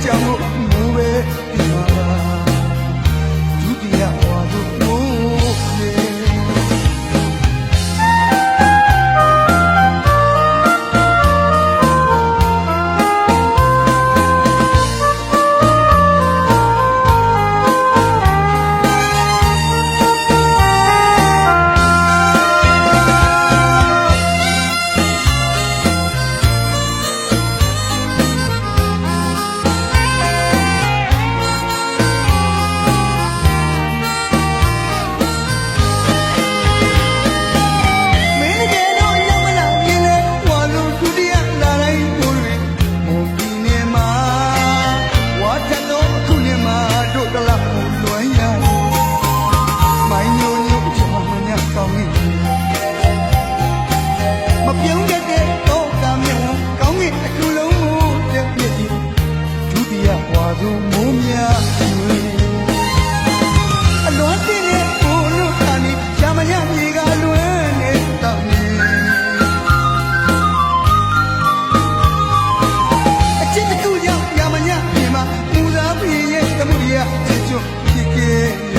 江湖。 ရဟွာသူမိုးများတွင်အလွန်တင်တဲ့ကိုလူခဏီရမရမြေကလွင်နေတောင်းနေအချစ်တူရောက်ရမရမြေမှာမူသာပြေရဲ့သမုဒ္ဒရာချစ်ချွတ်ဖြစ်ခဲ့ရ